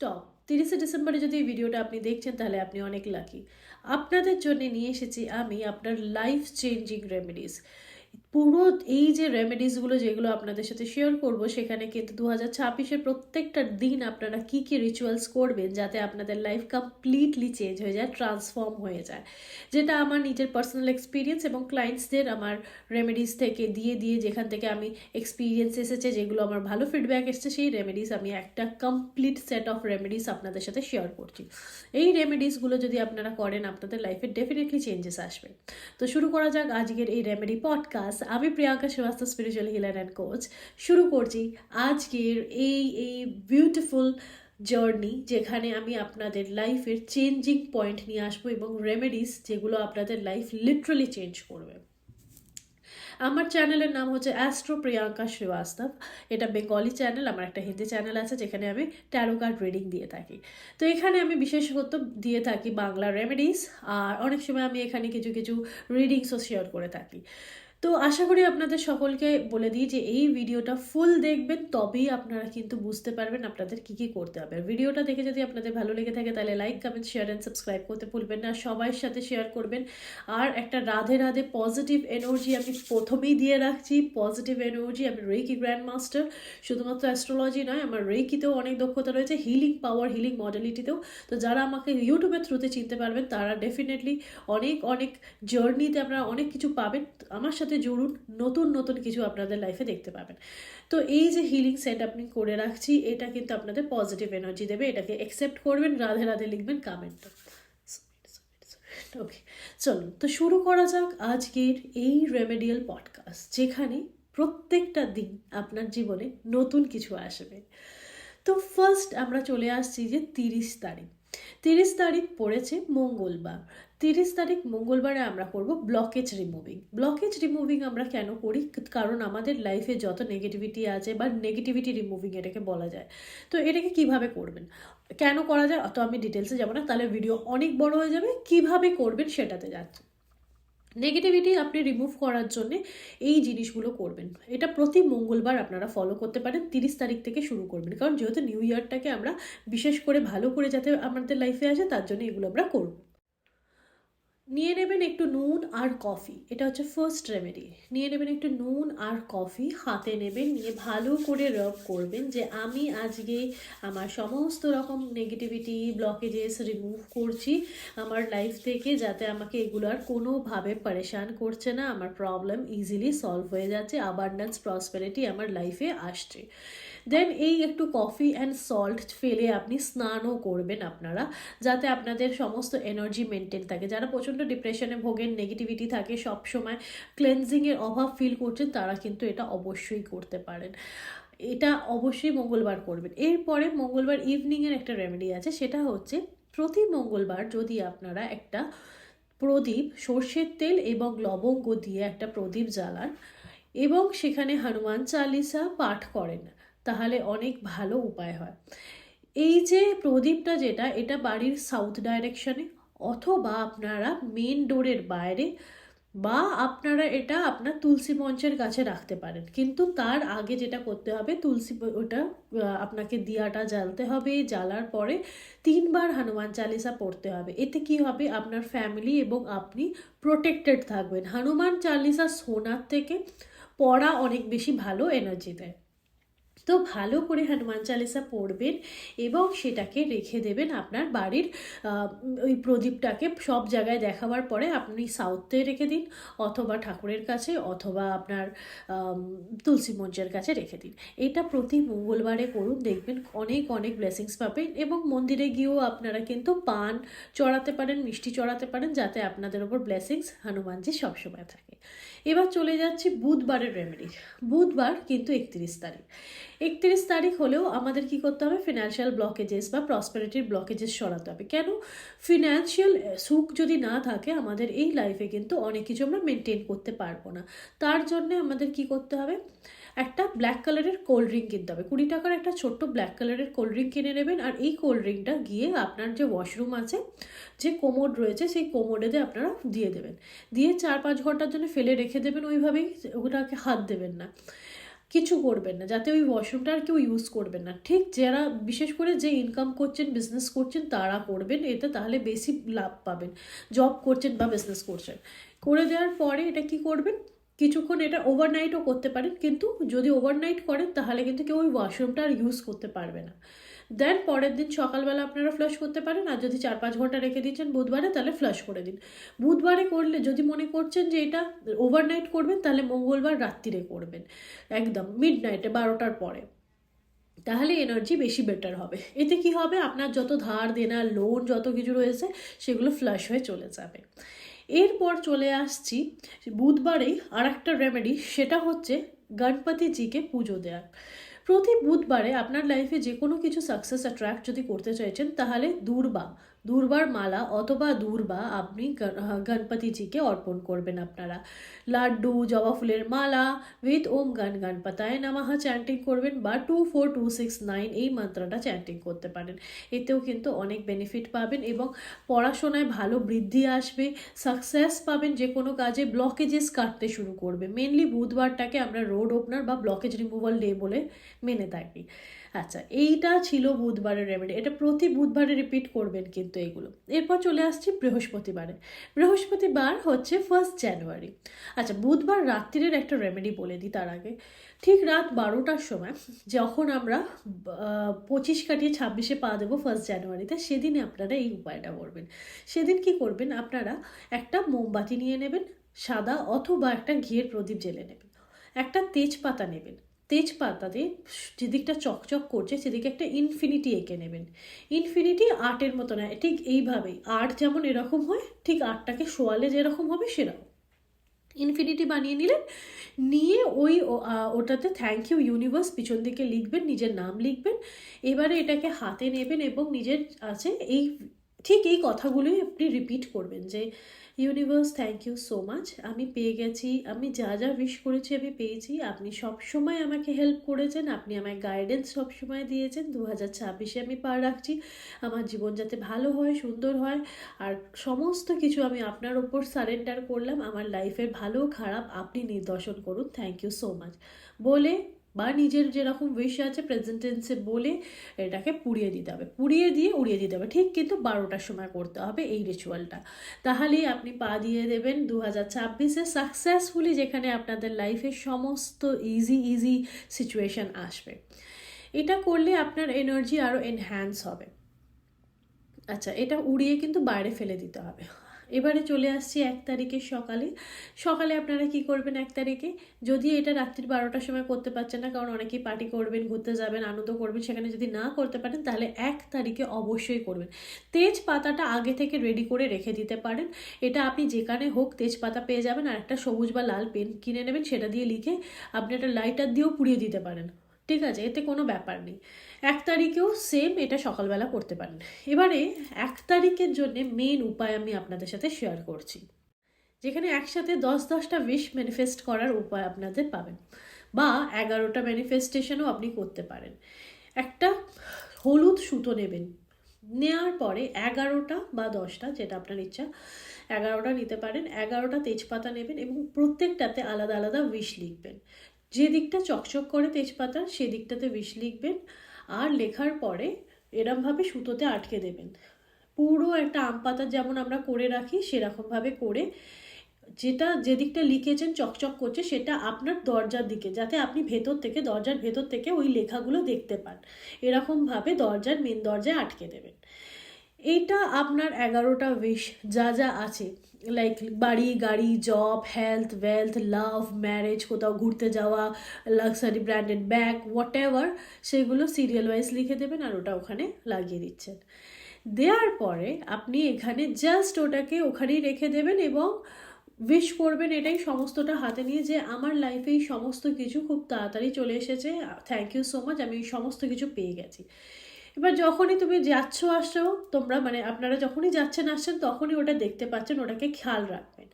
Stop. তিরিশে ডিসেম্বরে যদি ভিডিওটা আপনি দেখছেন, তাহলে আপনি অনেক লাকি আপনাদের জন্য নিয়ে এসেছি আমি আপনার লাইফ চেঞ্জিং রেমেডিস পুরো এই যে রেমেডিসগুলো যেগুলো আপনাদের সাথে শেয়ার করব, সেখানে কিন্তু দু হাজার ছাব্বিশের প্রত্যেকটা দিন আপনারা কী কী রিচুয়ালস করবেন যাতে আপনাদের লাইফ কমপ্লিটলি চেঞ্জ হয়ে যায় ট্রান্সফর্ম হয়ে যায়। যেটা আমার নিজের পার্সোনাল এক্সপিরিয়েন্স এবং ক্লায়েন্টসদের আমার রেমেডিস থেকে দিয়ে দিয়ে যেখান থেকে আমি এক্সপিরিয়েন্স এসেছে, যেগুলো আমার ভালো ফিডব্যাক এসেছে, সেই রেমেডিস আমি একটা কমপ্লিট সেট অফ রেমেডিস আপনাদের সাথে শেয়ার করছি। এই রেমেডিসগুলো যদি আপনারা করেন, আপনাদের লাইফে ডেফিনেটলি চেঞ্জেস আসবে। তো শুরু করা যাক আজকের এই রেমেডি পডকাস্ট আমি Priyanka Srivastava spiritual healer and coach শুরু করছি আজকের এই এই বিউটিফুল জার্নি যেখানে আমি আপনাদের লাইফের চেঞ্জিং পয়েন্ট নিয়ে আসব এবং রেমেডিস যেগুলো আপনাদের লাইফ লিটারালি চেঞ্জ করবে। আমার চ্যানেলের নাম হচ্ছে অ্যাস্ট্রো প্রিয়াঙ্কা শ্রীবাস্তব এটা বেঙ্গলি চ্যানেল আমার একটা হিন্দি চ্যানেল আছে যেখানে আমি ট্যারো কার্ড রিডিং দিয়ে থাকি। তো এখানে আমি বিশেষত দিয়ে থাকি বাংলা রেমেডিস আর অনেক সময় আমি এখানে কিছু কিছু রিডিংসও শেয়ার করে থাকি। তো আশা করি আপনাদের সকলকে বলে দিই যে এই ভিডিওটা ফুল দেখবেন, তবেই আপনারা কিন্তু বুঝতে পারবেন আপনাদের কী কী করতে হবে। ভিডিওটা দেখে যদি আপনাদের ভালো লেগে থাকে তাহলে like comment share and subscribe করতে ভুলবেন না। সবার সাথে শেয়ার করবেন। আর একটা রাধে রাধে পজিটিভ এনার্জি আমি প্রথমেই দিয়ে রাখছি। পজিটিভ এনার্জি আমি রেকি গ্র্যান্ড মাস্টার শুধুমাত্র অ্যাস্ট্রোলজি নয়, আমার রেকিতেও অনেক দক্ষতা রয়েছে। হিলিং পাওয়ার হিলিং মডেলিটিতেও তো যারা আমাকে ইউটিউবের থ্রুতে চিনতে পারবেন, তারা ডেফিনেটলি অনেক অনেক জার্নিতে আপনারা অনেক কিছু পাবেন। আমার সাথে জুড়ুন, নতুন নতুন কিছু আপনাদের লাইফে দেখতে পাবেন। তো এই যে হিলিং সেট আপনি করে রাখছি, এটা কিন্তু আপনাদের পজিটিভ এনার্জি দেবে, এটাকে অ্যাকসেপ্ট করবেন, রাধে রাধে লিখবেন কামেন্টটা ওকে চলুন, তো শুরু করা যাক আজকের এই রেমেডিয়াল পডকাস্ট যেখানে প্রত্যেকটা দিন আপনার জীবনে নতুন কিছু আসবে। তো ফার্স্ট আমরা চলে আসছি যে তিরিশ তারিখ। তিরিশ তারিখ পড়েছে মঙ্গলবার। তিরিশ তারিখ মঙ্গলবারে আমরা করব ব্লকেজ রিমুভিং ব্লকেজ রিমুভিং আমরা কেন করি? কারণ আমাদের লাইফে যত নেগেটিভিটি আছে বা নেগেটিভিটি রিমুভিং এটাকে বলা যায়, তো এটাকে কীভাবে করবেন? কেন করা যায়? অত আমি ডিটেলসে যাব না, তাহলে ভিডিও অনেক বড় হয়ে যাবে। কীভাবে করবেন সেটাতে যাচ্ছে। নেগেটিভিটি আপনি রিমুভ করার জন্য এই জিনিসগুলো করবেন। এটা প্রতি মঙ্গলবার আপনারা ফলো করতে পারেন, তিরিশ তারিখ থেকে শুরু করবেন। কারণ যেহেতু নিউ ইয়ারটাকে আমরা বিশেষ করে ভালো করে যাতে আমাদের লাইফে আসে, তার জন্য এগুলো আমরা করব। নিয়ে নেবেন একটু নুন আর কফি। এটা হচ্ছে ফার্স্ট রেমেডি নিয়ে নেবেন একটু নুন আর কফি হাতে নেবেন, নিয়ে ভালো করে রব করবেন যে আমি আজকে আমার সমস্ত রকম নেগেটিভিটি ব্লকেজেস রিমুভ করছি আমার লাইফ থেকে যাতে আমাকে এগুলো আর কোনোভাবে পরেশান করছে না, আমার প্রবলেম ইজিলি সলভ হয়ে যাচ্ছে আবান্ডান্স প্রসপেরিটি আমার লাইফে আসছে। দেন এই একটু কফি অ্যান্ড সল্ট ফেলে আপনি স্নানও করবেন আপনারা, যাতে আপনাদের সমস্ত এনার্জি মেনটেন থাকে। যারা প্রচণ্ড ডিপ্রেশনে ভোগেন নেগেটিভিটি থাকে সব সময় ক্লেন্সিংয়ের অভাব ফিল করছেন, তারা কিন্তু এটা অবশ্যই করতে পারেন। এটা অবশ্যই মঙ্গলবার করবেন। এরপরে মঙ্গলবার ইভিনিংয়ের একটা রেমেডি আছে, সেটা হচ্ছে প্রতি মঙ্গলবার যদি আপনারা একটা প্রদীপ, সর্ষের তেল এবং লবঙ্গ দিয়ে একটা প্রদীপ জ্বালান এবং সেখানে হনুমান চালিসা পাঠ করেন। তাহলে অনেক ভালো উপায় হয়। এই যে প্রদীপটা যেটা, এটা বাড়ির সাউথ ডাইরেকশনে অথবা আপনারা মেন ডোরের বাইরে বা আপনারা এটা আপনার তুলসী মঞ্চের কাছে রাখতে পারেন। কিন্তু তার আগে যেটা করতে হবে, তুলসী ওটা আপনাকে দিয়াটা জ্বালতে হবে। জ্বালার পরে তিনবার হনুমান চালিসা পড়তে হবে। এতে কি হবে? আপনার ফ্যামিলি এবং আপনি প্রোটেক্টেড থাকবেন। হনুমান চালিসা সোনার থেকে পড়া অনেক বেশি ভালো এনার্জি দেয়। তো ভালো করে হনুমান চালিসা পড়বেন এবং সেটাকে রেখে দেবেন আপনার বাড়ির ওই প্রদীপটাকে সব জায়গায় দেখাবার পরে আপনি সাউথে রেখে দিন অথবা ঠাকুরের কাছে অথবা আপনার তুলসী মঞ্চের কাছে রেখে দিন। এটা প্রতি মঙ্গলবারে করুন, দেখবেন অনেক অনেক ব্লেসিংস পাবেন এবং মন্দিরে গিয়েও আপনারা কিন্তু পান চড়াতে পারেন, মিষ্টি চড়াতে পারেন, যাতে আপনাদের ওপর ব্লেসিংস হনুমানজি সবসময় থাকে। এবার চলে যাচ্ছি বুধবারের রেমেডি বুধবার কিন্তু একত্রিশ তারিখ। একত্রিশ তারিখ হলেও আমাদের কি করতে হবে? ফিনান্সিয়াল ব্লকেজেস বা প্রসপারিটির ব্লকেজেস সরাতে হবে। কেন? ফিনান্সিয়াল সুখ যদি না থাকে, আমাদের এই লাইফে কিন্তু অনেক কিছু আমরা মেনটেন করতে পারব না। তার জন্য আমাদের কি করতে হবে? একটা ব্ল্যাক কালারের কোল্ড ড্রিঙ্ক কিনতে হবে। কুড়ি টাকার একটা ছোট্ট ব্ল্যাক কালারের কোল্ড ড্রিঙ্ক কিনে নেবেন। আর এই কোল্ড ড্রিঙ্কটা গিয়ে আপনার যে ওয়াশরুম আছে, যে কোমোড রয়েছে, সেই কোমোডেতে আপনারা দিয়ে দেবেন। দিয়ে চার পাঁচ ঘণ্টার জন্য ফেলে রেখে দেবেন। ওইভাবেই ওটাকে হাত দেবেন না। কিছু করবেন না, যাতে ওই ওয়াশরুমটা আর কেউ ইউজ করবেন না। ঠিক যারা বিশেষ করে যে ইনকাম করছেন বিজনেস করছেন, তারা করবেন এতে, তাহলে বেশি লাভ পাবেন। জব করছেন বা বিজনেস করছেন। করে দেওয়ার পরে এটা কি করবেন? কিছুক্ষণ এটা ওভারনাইটও করতে পারেন, কিন্তু যদি ওভারনাইট করেন, তাহলে কিন্তু কেউ ওই ওয়াশরুমটা আর ইউজ করতে পারবে না। দেন পরের দিন সকালবেলা আপনারা ফ্লাশ করতে পারেন। আর যদি চার পাঁচ ঘণ্টা রেখে দিচ্ছেন বুধবারে, তাহলে ফ্লাশ করে দিন। বুধবারে করলে, যদি মনে করছেন যে এটা ওভারনাইট করবেন, তাহলে মঙ্গলবার রাত্রিরে করবেন। একদম মিড নাইটে বারোটার পরে। তাহলে এনার্জি বেশি বেটার হবে। এতে কি হবে? আপনার যত ধার, দেনা লোন যত কিছু রয়েছে, সেগুলো ফ্লাশ হয়ে চলে যাবে। এরপর চলে আসছি বুধবারেই আর একটা রেমেডি সেটা হচ্ছে গণপতিজিকে পুজো দেওয়া প্রতি বুধবারে আপনার লাইফে যে কোনো কিছু সাকসেস অ্যাট্রাক্ট যদি করতে চাইছেন তাহলে দূর্বা দুর্বার মালা অথবা দূর্বা আপনি গণপতিজিকে অর্পণ করবেন আপনারা। লাড্ডু, জবা ফুলের মালা উইথ ওম গণ গণপতায় নামাহা চ্যান্টিং করবেন বা two four two six nine এই মন্ত্রটা চ্যান্টিং করতে পারেন। এতেও কিন্তু অনেক বেনিফিট পাবেন এবং পড়াশোনায় ভালো বৃদ্ধি আসবে সাকসেস পাবেন যে কোনো কাজে ব্লকেজেস কাটতে শুরু করবে। মেনলি বুধবারটাকে আমরা রোড ওপেনার বা ব্লকেজ রিমুভাল ডে বলে মেনে থাকি। আচ্ছা এইটা ছিল বুধবারের রেমেডি এটা প্রতি বুধবারে রিপিট করবেন কিন্তু এগুলো। এরপর চলে আসছি বৃহস্পতিবারে। বৃহস্পতিবার হচ্ছে ফার্স্ট জানুয়ারি আচ্ছা বুধবার রাত্রির একটা রেমেডি বলে দিই তার আগে। ঠিক রাত বারোটার সময় যখন আমরা পঁচিশ কাটিয়ে ছাব্বিশে পা দেবো ফার্স্ট জানুয়ারিতে সেদিনে আপনারা এই উপায়টা করবেন। সেদিন কি করবেন? আপনারা একটা মোমবাতি নিয়ে নেবেন, সাদা অথবা একটা ঘিয়ের প্রদীপ জেলে নেবেন। একটা তেজপাতা নেবেন। তেজপাতাতে যেদিকটা চকচক করছে, সেদিকে একটা ইনফিনিটি এঁকে নেবেন। ইনফিনিটি আর্টের মতো নয় ঠিক এইভাবেই। আর্ট যেমন এরকম হয়, ঠিক আর্টটাকে শোয়ালে যেরকম হবে সেরকম। ইনফিনিটি বানিয়ে নিলেন, নিয়ে ওই ওটাতে থ্যাংক ইউ ইউনিভার্স পিছন দিকে লিখবেন, নিজের নাম লিখবেন। এবারে এটাকে হাতে নেবেন এবং নিজের আছে এই, ঠিক এই কথাগুলোই আপনি রিপিট করবেন যে universe thank you so much আমি পেয়ে গেছি, আমি যা যা উইশ করেছি আমি পেয়েছি। আপনি সবসময় আমাকে হেল্প করেছেন, আপনি আমায় গাইডেন্স সবসময় দিয়েছেন। দু হাজার ছাব্বিশে আমি পা রাখছি। আমার জীবন যাতে ভালো হয়, সুন্দর হয়, আর সমস্ত কিছু আমি আপনার ওপর সারেন্ডার করলাম। আমার লাইফের ভালো খারাপ আপনি নির্দর্শন করুন। থ্যাংক ইউ সো মাচ বলে বা নিজের যেরকম উইশ আছে প্রেজেন্টেন্সে বলে এটাকে পুড়িয়ে দিতে হবে। পুড়িয়ে দিয়ে উড়িয়ে দিতে হবে। ঠিক কিন্তু বারোটার সময় করতে হবে এই রিচুয়ালটা তাহলেই আপনি পা দিয়ে দেবেন দু হাজার ছাব্বিশে সাকসেসফুলি যেখানে আপনাদের লাইফে সমস্ত ইজি ইজি সিচুয়েশান আসবে। এটা করলে আপনার এনার্জি আরও এনহ্যান্স হবে। আচ্ছা এটা উড়িয়ে কিন্তু বাইরে ফেলে দিতে হবে। এবারে চলে আসছি এক তারিখের সকালে। সকালে আপনারা কি করবেন এক তারিখে? যদি এটা রাত্রির বারোটার সময় করতে পারছেন না, কারণ অনেকেই পার্টি করবেন, ঘুরতে যাবেন, আনন্দ করবেন। সেখানে যদি না করতে পারেন, তাহলে এক তারিখে অবশ্যই করবেন। তেজপাতাটা আগে থেকে রেডি করে রেখে দিতে পারেন। এটা আপনি যেখানে হোক তেজপাতা পেয়ে যাবেন, আর একটা সবুজ বা লাল পেন কিনে নেবেন, সেটা দিয়ে লিখে আপনি একটা লাইটার দিয়েও পুড়িয়ে দিতে পারেন। ঠিক আছে? এতে কোনো ব্যাপার নেই। এক তারিখেও সেম এটা সকালবেলা করতে পারেন। এবারে এক তারিখের জন্য মেন উপায় আমি আপনাদের সাথে শেয়ার করছি। যেখানে একসাথে দশ দশটা উইশ ম্যানিফেস্ট করার উপায় আপনাদের পাবেন। বা এগারোটা ম্যানিফেস্টেশনও আপনি করতে পারেন। একটা হলুদ সুতো নেবেন। নেওয়ার পরে এগারোটা বা দশটা, যেটা আপনার ইচ্ছা, এগারোটা নিতে পারেন, এগারোটা তেজপাতা নেবেন এবং প্রত্যেকটাতে আলাদা আলাদা উইশ লিখবেন। যে দিকটা চকচক করে তেজপাতা সেদিকটাতে উইশ লিখবেন। আর লেখার পরে এরমভাবে সুতোতে আটকে দেবেন। পুরো একটা আম পাতা যেমন আমরা করে রাখি, সেরকমভাবে করে যেটা যেদিকটা লিখেছেন, চকচক করছে, সেটা আপনার দরজার দিকে, যাতে আপনি ভেতর থেকে, দরজার ভেতর থেকে ওই লেখাগুলো দেখতে পান। এরকমভাবে দরজার মেন দরজায় আটকে দেবেন। এইটা আপনার এগারোটা উইশ যা যা আছে। লাইক বাড়ি, গাড়ি job health wealth love marriage কোথাও ঘুরতে যাওয়া luxury branded bag whatever সেগুলো সিরিয়াল ওয়াইজ লিখে দেবেন আর ওটা ওখানে লাগিয়ে দিচ্ছেন। দেওয়ার পরে আপনি এখানে জাস্ট ওটাকে ওখানেই রেখে দেবেন এবং উইশ করবেন এটাই সমস্তটা হাতে নিয়ে যে আমার লাইফে এই সমস্ত কিছু খুব তাড়াতাড়ি চলে এসেছে থ্যাংক ইউ সো মাচ আমি এই সমস্ত কিছু পেয়ে গেছি। এবার যখনই তুমি যাচ্ছ আসছো তোমরা মানে আপনারা যখনই যাচ্ছেন আসছেন, তখনই ওটা দেখতে পাচ্ছেন, ওটাকে খেয়াল রাখবেন।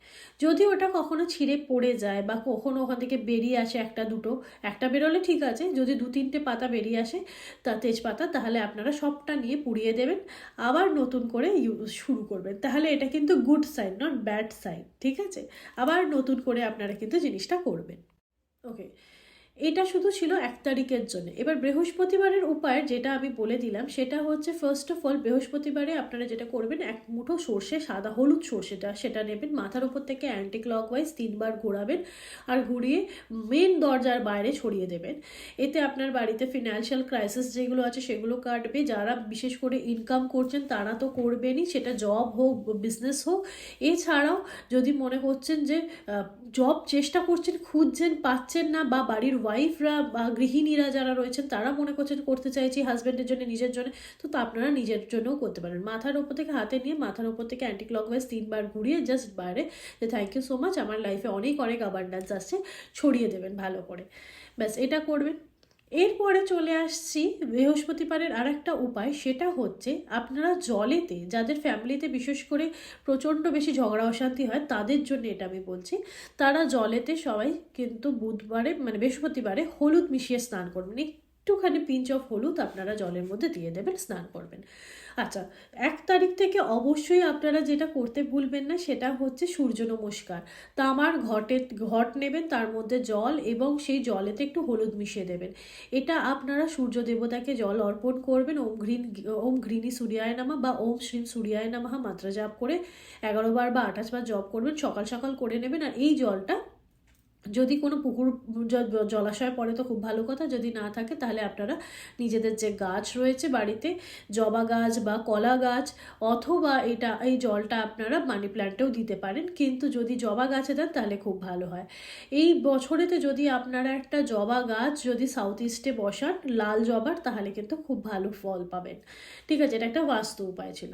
যদি ওটা কখনো ছিঁড়ে পড়ে যায় বা কখনো ওখান থেকে বেরিয়ে আসে একটা দুটো, একটা বেরোলে ঠিক আছে, যদি দু তিনটে পাতা বেরিয়ে আসে, তা তেজপাতা, তাহলে আপনারা সবটা নিয়ে পুড়িয়ে দেবেন, আবার নতুন করে ইউজ শুরু করবেন। তাহলে এটা কিন্তু good sign, not bad sign, ঠিক আছে? আবার নতুন করে আপনারা কিন্তু জিনিসটা করবেন। ওকে এটা শুধু ছিল এক তারিখের জন্য। এবার বৃহস্পতিবারের উপায় যেটা আমি বলে দিলাম, সেটা হচ্ছে ফার্স্ট অফ অল বৃহস্পতিবারে আপনারা যেটা করবেন, এক মুঠো সর্ষে, সাদা হলুদ সর্ষেটা, সেটা নেবেন, মাথার উপর থেকে অ্যান্টি ক্লকওয়াইজ তিনবার ঘোরাবেন আর ঘুরিয়ে মেন দরজার বাইরে ছড়িয়ে দেবেন। এতে আপনার বাড়িতে ফিনান্সিয়াল ক্রাইসিস যেগুলো আছে সেগুলো কাটবে। যারা বিশেষ করে ইনকাম করছেন, তারা তো করবেনই, সেটা জব হোক বিজনেস হোক। এছাড়াও যদি মনে করছেন যে জব চেষ্টা করছেন, খুঁজছেন, পাচ্ছেন না বা বাড়ির ওয়াইফরা বা গৃহিণীরা যারা রয়েছেন, তারা মনে করছেন করতে চাইছি হাজব্যান্ডের জন্য, নিজের জন্য। তো তা আপনারা নিজের জন্যও করতে পারেন। মাথার ওপর থেকে হাতে নিয়ে মাথার ওপর থেকে অ্যান্টি ক্লকওয়াইজ তিনবার ঘুরিয়ে জাস্ট বাইরে যে থ্যাংক ইউ সো মাচ আমার লাইফে অনেক অনেক অ্যাবান্ডান্স আসছে, ছড়িয়ে দেবেন ভালো করে। ব্যাস, এটা করবেন। এরপরে চলে আসছি বৃহস্পতিবারের আর একটা উপায়, সেটা হচ্ছে আপনারা জলেতে, যাদের ফ্যামিলিতে বিশেষ করে প্রচণ্ড বেশি ঝগড়া অশান্তি হয়, তাদের জন্য এটা আমি বলছি, তারা জলেতে সবাই কিন্তু বুধবারে মানে বৃহস্পতিবারে হলুদ মিশিয়ে স্নান করবেন। একটুখানি পিঞ্চ অফ হলুদ আপনারা জলের মধ্যে দিয়ে দেবেন, স্নান করবেন। আচ্ছা এক তারিখ থেকে অবশ্যই আপনারা যেটা করতে ভুলবেন না সেটা হচ্ছে সূর্য নমস্কার। তামার ঘটে, ঘট নেবেন, তার মধ্যে জল এবং সেই জলেতে একটু হলুদ মিশিয়ে দেবেন। এটা আপনারা সূর্য দেবতাকে জল অর্পণ করবেন, ওম গ্রিন ওম গ্রিনি সূর্যায় নামা বা ওম শ্রীম সূর্যায় নামাহা মাত্রা জাপ করে এগারো বার বা আঠাশ বার জপ করবেন, সকাল সকাল করে নেবেন আর এই জলটা যদি কোনো পুকুর জলাশয় পড়ে তো খুব ভালো কথা, যদি না থাকে তাহলে আপনারা নিজেদের যে গাছ রয়েছে বাড়িতে, জবা গাছ বা কলা গাছ অথবা এটা, এই জলটা আপনারা মানি প্ল্যান্টেও দিতে পারেন, কিন্তু যদি জবা গাছে দেন তাহলে খুব ভালো হয়। এই বছরেতে যদি আপনারা একটা জবা গাছ যদি সাউথ ইস্টে বসান, লাল জবার, তাহলে কিন্তু খুব ভালো ফল পাবেন। ঠিক আছে, এটা একটা বাস্তু উপায় ছিল।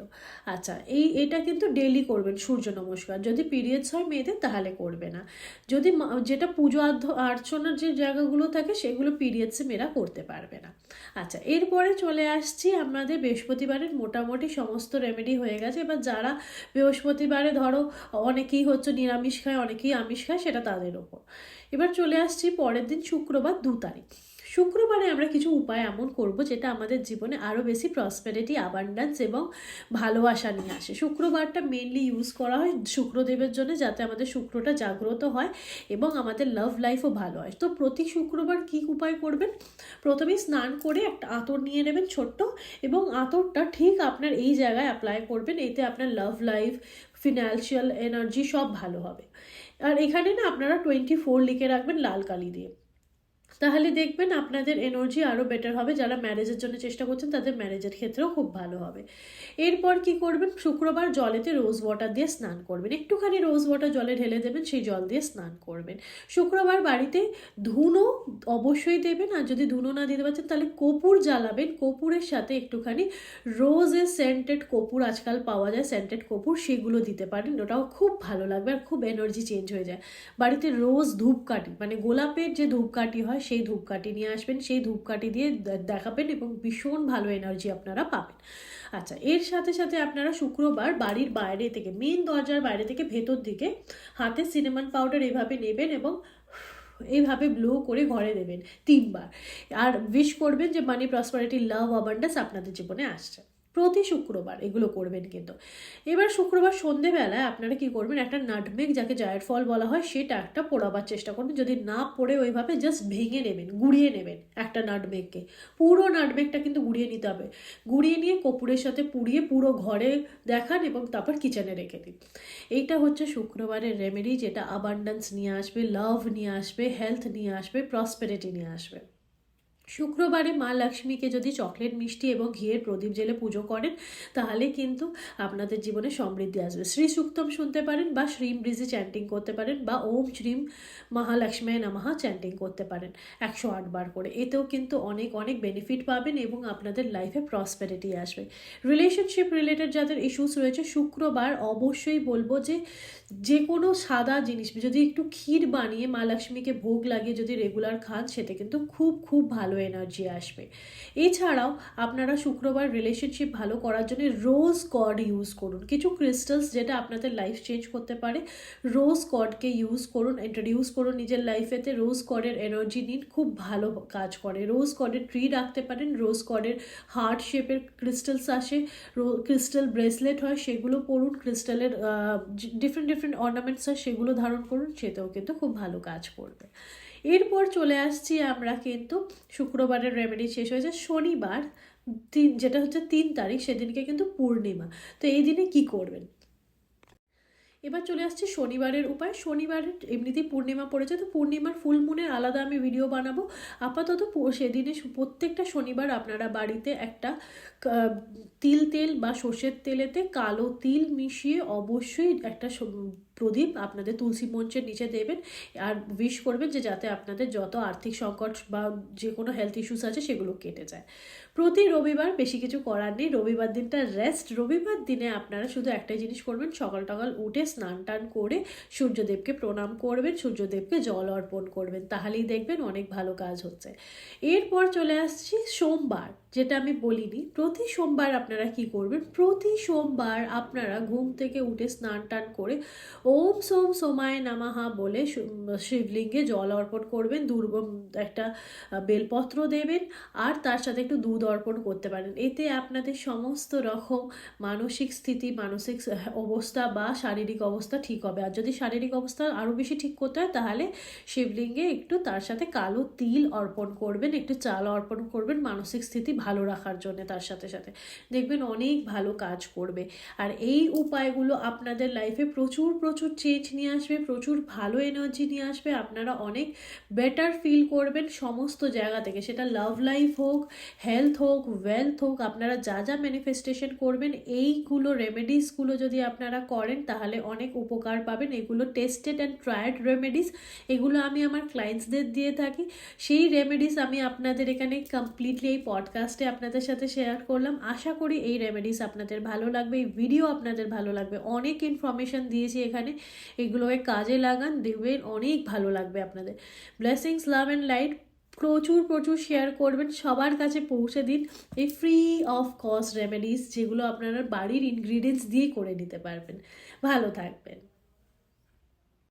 আচ্ছা এই, এটা কিন্তু ডেলি করবেন, সূর্য নমস্কার। যদি পিরিয়ডস হয় মেয়েদের, তাহলে করবে না। যদি যেটা যেটা পুজো অর্চনার যে জায়গাগুলো থাকে, সেগুলো পিরিয়ডসে মেয়েরা করতে পারবে না। আচ্ছা এরপরে চলে আসছি আমাদের বৃহস্পতিবারের মোটামুটি সমস্ত রেমেডি হয়ে গেছে। এবার যারা বৃহস্পতিবারে ধরো অনেকেই হচ্ছে নিরামিষ খায়, অনেকেই আমিষ খায়, সেটা তাদের ওপর। এবার চলে আসছি পরের দিন শুক্রবার দু তারিখ। শুক্রবারে আমরা কিছু উপায় এমন করব যেটা আমাদের জীবনে আরও বেশি প্রসপেরিটি আবান্ডান্স এবং ভালোবাসা নিয়ে আসে। শুক্রবারটা মেনলি ইউজ করা হয় শুক্রদেবের জন্য যাতে আমাদের শুক্রটা জাগ্রত হয় এবং আমাদের লাভ লাইফও ভালো হয়। তো প্রতি শুক্রবার কী উপায় করবেন? প্রথমেই স্নান করে একটা আতর নিয়ে নেবেন ছোট্ট এবং আতরটা ঠিক আপনার এই জায়গায় অ্যাপ্লাই করবেন, এতে আপনার লাভ লাইফ ফিনান্সিয়াল এনার্জি সব ভালো হবে। আর এখানে না আপনারা টোয়েন্টি ফোর লিখে রাখবেন লাল কালি দিয়ে। তাহলে দেখবেন আপনাদের এনার্জি আরও বেটার হবে। যারা ম্যারেজের জন্য চেষ্টা করছেন, তাদের ম্যারেজের ক্ষেত্রেও খুব ভালো হবে। এরপর কি করবেন? শুক্রবার জলেতে রোজ ওয়াটার দিয়ে স্নান করবেন। একটুখানি রোজ ওয়াটার জলে ঢেলে দেবেন, সেই জল দিয়ে স্নান করবেন। শুক্রবার বাড়িতে ধুনো অবশ্যই দেবেন, আর যদি ধুনো না দিতে পারছেন, তাহলে কপুর জ্বালাবেন। কপুরের সাথে একটুখানি রোজের সেন্টেড কপুর, আজকাল পাওয়া যায় সেন্টেড কপুর, সেগুলো দিতে পারেন। ওটাও খুব ভালো লাগবে আর খুব এনার্জি চেঞ্জ হয়ে যায়। বাড়িতে রোজ ধূপকাঠি মানে গোলাপের যে ধূপকাঠি হয় সেই ধূপকাঠি নিয়ে আসবেন, সেই ধূপকাঠি দিয়ে দেখাবেন এবং ভীষণ ভালো এনার্জি আপনারা পাবেন। আচ্ছা এর সাথে সাথে আপনারা শুক্রবার বাড়ির বাইরে থেকে মেন দরজার বাইরে থেকে ভেতর দিকে হাতে সিনেমান পাউডার এভাবে নেবেন এবং এইভাবে ব্লো করে ঘরে দেবেন তিনবার। আর উইশ করবেন যে মানি প্রসপারিটি লাভ অ্যাবান্ডান্স আপনাদের জীবনে আসছে। প্রতি শুক্রবার এগুলো করবেন কিন্তু। এবার শুক্রবার সন্ধেবেলায় আপনারা কি করবেন, একটা নাটমেগ যাকে জায়ের ফল বলা হয়, সেটা একটা পোড়াবার চেষ্টা করবেন। যদি না পড়ে ওইভাবে জাস্ট ভেঙে নেবেন, গুড়িয়ে নেবেন একটা নাটমেগকে। পুরো নাটমেগটা কিন্তু গুড়িয়ে নিতে হবে। গুড়িয়ে নিয়ে কপুরের সাথে পুড়িয়ে পুরো ঘরে দেখান এবং তারপর কিচেনে রেখে দিন। এইটা হচ্ছে শুক্রবারের রেমেডি যেটা আবান্ডান্স নিয়ে আসবে লাভ নিয়ে আসবে হেলথ নিয়ে আসবে প্রসপেরিটি নিয়ে আসবে। শুক্রবারে মা লক্ষ্মীকে যদি চকলেট, মিষ্টি এবং ঘিয়ের প্রদীপ জেলে পুজো করেন, তাহলে কিন্তু আপনাদের জীবনে সমৃদ্ধি আসবে। শ্রী সুক্তম শুনতে পারেন বা শ্রীম ব্রিজি চ্যান্টিং করতে পারেন বা ওম শ্রীম মহালক্ষ্মী নামাহা চ্যান্টিং করতে পারেন একশো আট বার করে। এতেও কিন্তু অনেক অনেক বেনিফিট পাবেন এবং আপনাদের লাইফে প্রসপেরিটি আসবে। রিলেশনশিপ রিলেটেড যাদের ইস্যুস রয়েছে, শুক্রবার অবশ্যই বলব যে যে কোনো সাদা জিনিস, যদি একটু ক্ষীর বানিয়ে মা লক্ষ্মীকে ভোগ লাগিয়ে যদি রেগুলার খান সেটা কিন্তু খুব খুব ভালো এনার্জি আসবে। এছাড়াও আপনারা শুক্রবার রিলেশনশিপ ভালো করার জন্য রোজ কড ইউজ করুন। কিছু ক্রিস্টালস যেটা আপনাদের লাইফ চেঞ্জ করতে পারে রোজ কডকে ইউজ করুন ইন্ট্রোডিউস করুন নিজের লাইফেতে রোজ কডের এনার্জি নিন, খুব ভালো কাজ করে। রোজ কডের ট্রি রাখতে পারেন রোজ কডের হার্ট শেপের ক্রিস্টালস আসে ক্রিস্টাল ব্রেসলেট হয়, সেগুলো পড়ুন ক্রিস্টালের ডিফারেন্ট ডিফারেন্ট অর্নামেন্টস হয় সেগুলো ধারণ করুন, সেটাও কিন্তু খুব ভালো কাজ করবে। এরপর চলে আসছি আমরা কিন্তু শুক্রবারের রেমেডি শেষ হয়েছে। শনিবার, তিন, যেটা হচ্ছে তিন তারিখ, সেদিনকে কিন্তু পূর্ণিমা। তো এই দিনে কি করবেন? এবার চলে আসছে শনিবারের উপায়। শনিবারের এমনিতেই পূর্ণিমা পড়েছে, তো পূর্ণিমার ফুল মুনের আলাদা আমি ভিডিও বানাবো। আপাতত সেদিনে প্রত্যেকটা শনিবার আপনারা বাড়িতে একটা তিল তেল বা সর্ষের তেলেতে কালো তিল মিশিয়ে অবশ্যই একটা প্রদীপ আপনাদের তুলসী মঞ্চের নিচে দেবেন। আর উইশ করবেন যে যাতে আপনাদের যত আর্থিক সংকট বা যে কোনো হেলথ ইস্যুস আছে সেগুলো কেটে যায়। প্রতি রবিবার বেশি কিছু করার নেই। রবিবার দিনটা রেস্ট রবিবার দিনে আপনারা শুধু একটাই জিনিস করবেন, সকাল টকাল উঠে স্নান টান করে সূর্যদেবকে প্রণাম করবেন, সূর্যদেবকে জল অর্পণ করবেন। তাহলেই দেখবেন অনেক ভালো কাজ হচ্ছে। এরপর চলে আসছি সোমবার। যেটা আমি বলিনি, প্রতি সোমবার আপনারা কি করবেন? প্রতি সোমবার আপনারা ঘুম থেকে উঠে স্নান টান করে ওম সোম সোমায় নামাহা বলে শিবলিঙ্গে জল অর্পণ করবেন দুর্ব একটা বেলপত্র দেবেন, আর তার সাথে একটু দুধ অর্পণ করতে পারেন। এতে আপনাদের সমস্ত রকম মানসিক স্থিতি, মানসিক অবস্থা বা শারীরিক অবস্থা ঠিক হবে। আর যদি শারীরিক অবস্থা আরও বেশি ঠিক করতে হয়, তাহলে শিবলিঙ্গে একটু তার সাথে কালো তিল অর্পণ করবেন, একটু চাল অর্পণ করবেন, মানসিক স্থিতি ভালো রাখার জন্য তার সাথে সাথে। দেখবেন অনেক ভালো কাজ করবে। আর এই উপায়গুলো আপনাদের লাইফে প্রচুর প্রচুর চেঞ্জ নিয়ে আসবে, প্রচুর ভালো এনার্জি নিয়ে আসবে। আপনারা অনেক বেটার ফিল করবেন সমস্ত জায়গা থেকে। সেটা লাভ লাইফ হোক হেলথ হোক ওয়েলথ হোক, আপনারা যা যা ম্যানিফেস্টেশন করবেন, এইগুলো রেমেডিসগুলো যদি আপনারা করেন, তাহলে অনেক উপকার পাবেন। এগুলো টেস্টেড অ্যান্ড ট্রায়েড রেমেডিস এগুলো আমি আমার ক্লায়েন্টসদের দিয়ে থাকি। সেই রেমেডিস আমি আপনাদের এখানে কমপ্লিটলি এই পডকাস্টে আপনাদের সাথে শেয়ার করলাম। আশা করি এই রেমেডিস আপনাদের ভালো লাগবে, এই ভিডিও আপনাদের ভালো লাগবে। অনেক ইনফরমেশন দিয়েছি এখানে। এগুলোকে কাজে লাগান, দেখবেন অনেক ভালো লাগবে আপনাদের। ব্লেসিংস লাভ অ্যান্ড লাইট প্রচুর প্রচুর শেয়ার করবেন। সবার কাছে পৌঁছে দিন এই ফ্রি অফ কস্ট রেমেডিস যেগুলো আপনারা বাড়ির ইনগ্রিডিয়েন্টস দিয়ে করে নিতে পারবেন। ভালো থাকবেন।